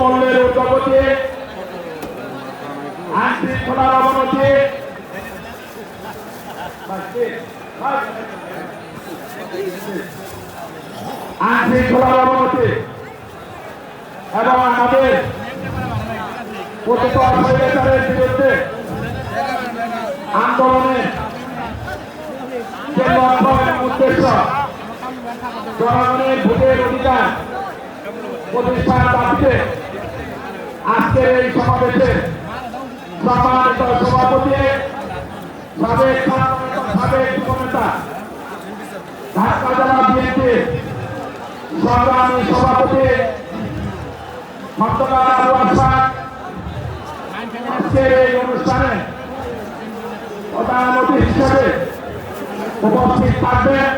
মূল্যের উদ্যোগতি আইন শৃঙ্খলার অবনতি আইন শৃঙ্খলার অবনতি এবং আমাদের প্রতিপক্ষ স্বৈরাচারের বিরুদ্ধে আন্দোলনে যে লক্ষ্য উদ্দেশ্য জনগণের ভোটের অধিকার প্রতিষ্ঠার দাবিতে আজকের এই সমাবেশে সম্মানিত সভাপতি, সাবেক সাবেক যুবনেতা ঢাকা জেলা বিএনপি সংগ্রামী সভাপতি খন্দকার অনুষ্ঠানে প্রধান অতিথি হিসেবে উপস্থিত থাকবেন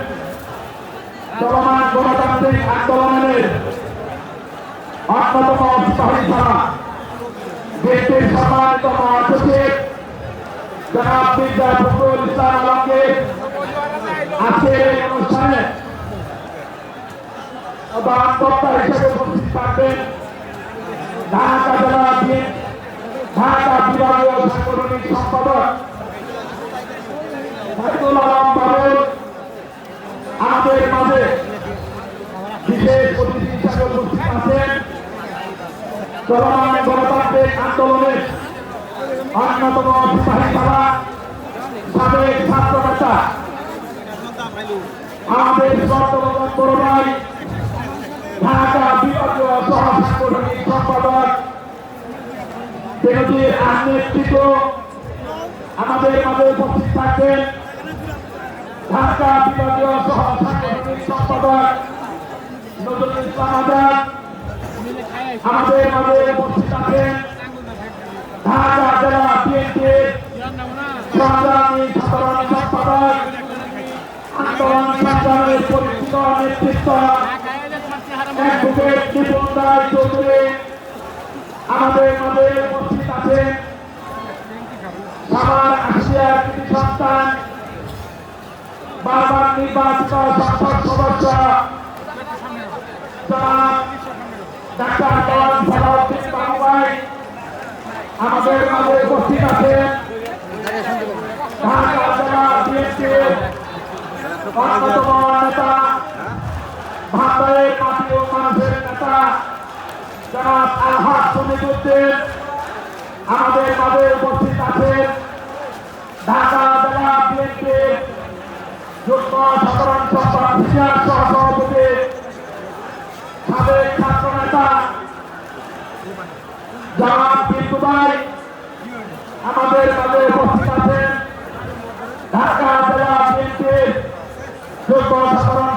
চলমান গণতান্ত্রিক আন্দোলনের অন্যতম অধিকারী ছাড়া দেশের সম্মানিত মহাসচিব জনাব মির্জা ফখরুল ইসলাম আলমগীর আজকের এই অনুষ্ঠানে প্রধান বক্তা হিসেবে উপস্থিত থাকবেন। ঢাকা জেলা বিএনপি ঢাকা বিভাগীয় সাংগঠনিক সম্পাদক সাইদুল আলম বাবুল আমাদের মাঝে বিশেষ অতিথি হিসাবে উপস্থিত আছেন। চলমান গণতান্ত্রিক আন্দোলনের অন্যতম সিপাহী সারা সাবেক ছাত্র নেতা আমাদের বিভাগীয় সহ সাংগঠনিক সম্পাদক আমাদের মাঝে উপস্থিত থাকবেন। ঢাকা বিভাগীয় সহ সাংগঠনিক সম্পাদক নজরুল ইসলাম আজাদ আমাদের মাঝে উপস্থিত আছেন। ঢাকা জেলা বিএনপির সংগ্রামী সাধারণ সম্পাদক আন্দোলন সংগ্রামের পরিচিত নেতৃত্ব অ্যাডভোকেট নিপুণ রায় চৌধুরী আমাদের মাঝে উপস্থিত আছেন আমার আসিয়ার কৃতি সন্তান বারবার নির্বাচিত সংসদ সদস্য ডাক্তার আমাদের মাঝে উপস্থিত আছেন ঢাকা জেলা বিএনপির অন্যতম নেতা ভারতের মাটি ও মানুষের নেতা আমাদের মাঝে উপস্থিত আছেন ঢাকা জেলা বিএনপির যুগ্ম সাধারণ সম্পাদক, সিনিয়র সাবেক ছাত্র নেতা জনাব বিন্দু ভাই। আমাদের মাঝে উপস্থিত আছেন ঢাকা জেলা বিএনপির যুগ্ম সাধারণ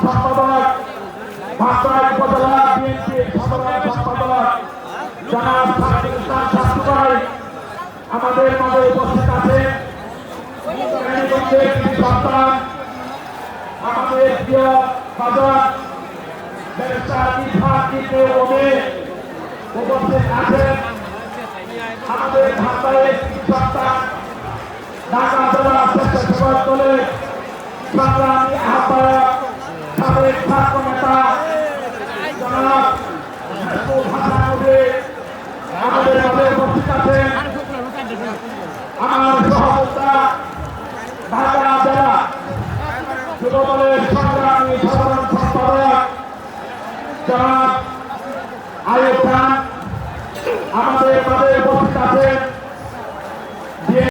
বাজার ব্যবসা ইবনে উপস্থিত আছেন আমাদের ঢাকায় সপ্তাহ ঢাকা জেলা স্বেচ্ছাসেবক দলের সংগ্রামী আহ্বায়ক সাবেক ছাত্র নেতা জনাব মাহবুব হাসান নবী আমাদের মাঝে উপস্থিত আছেন আমার সহযোগিতা ঢাকা জেলা যুবদলের সংগ্রামী সাধারণ সম্পাদক জনাব